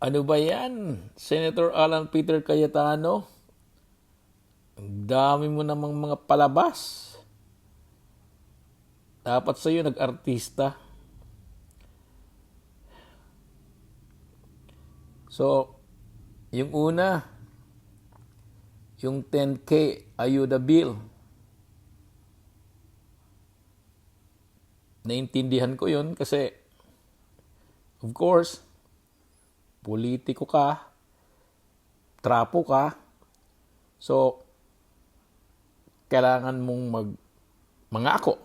Ano ba yan? Senator Alan Peter Cayetano? Ang dami mo namang mga palabas. Dapat sa'yo nag-artista. So, yung una, yung 10K ayuda bill. Naintindihan ko yun kasi, of course, politiko ka, trapo ka, so, kailangan mong mag mangako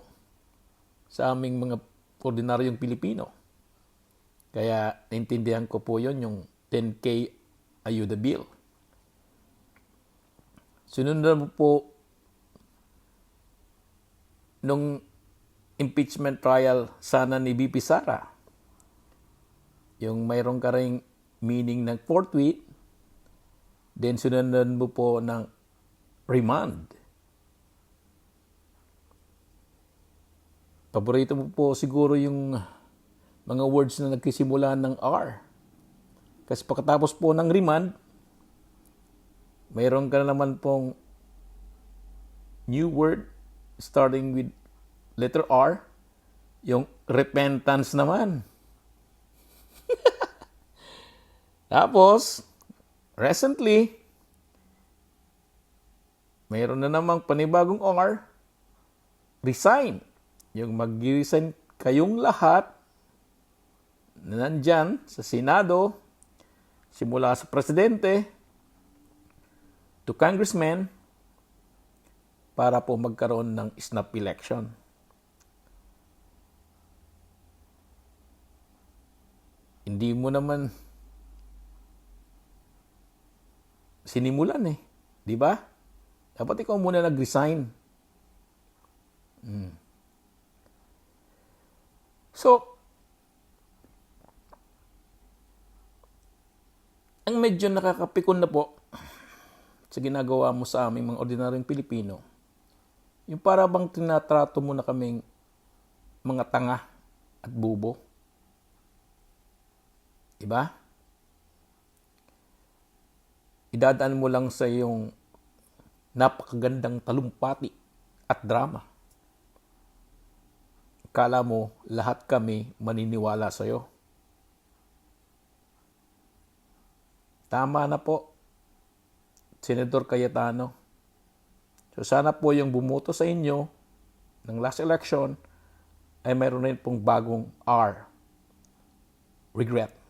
sa aming mga ordinaryong Pilipino. Kaya naintindihan ko po yon yung 10K ayuda bill. Sunod po nung impeachment trial sana ni BP Sara. Yung mayroon ka ring meaning ng forthwith, then sunundan mo po ng remand. Paborito mo po siguro yung mga words na nagsisimula ng R. Kasi pagkatapos po ng remand, mayroon ka na naman pong new word starting with letter R, yung repentance naman. Tapos, recently, mayroon na namang panibagong R, resign. Yung mag-resign kayong lahat na nandyan sa Senado, simula sa Presidente, to Congressman, para po magkaroon ng snap election. Hindi mo naman sinimulan eh. Di ba? Dapat ikaw muna nag-resign. Hmm. So, ang medyo nakakapikon na po sa ginagawa mo sa aming mga ordinaryong Pilipino, yung para bang tinatrato mo na kaming mga tanga at bubo. Diba? Idadaan mo lang sa yung napakagandang talumpati at drama. Kala mo lahat kami maniniwala sa iyo. Tama na po, Senador Cayetano. So sana po yung bumuto sa inyo ng last election ay mayroon rin pong bagong R. Regret.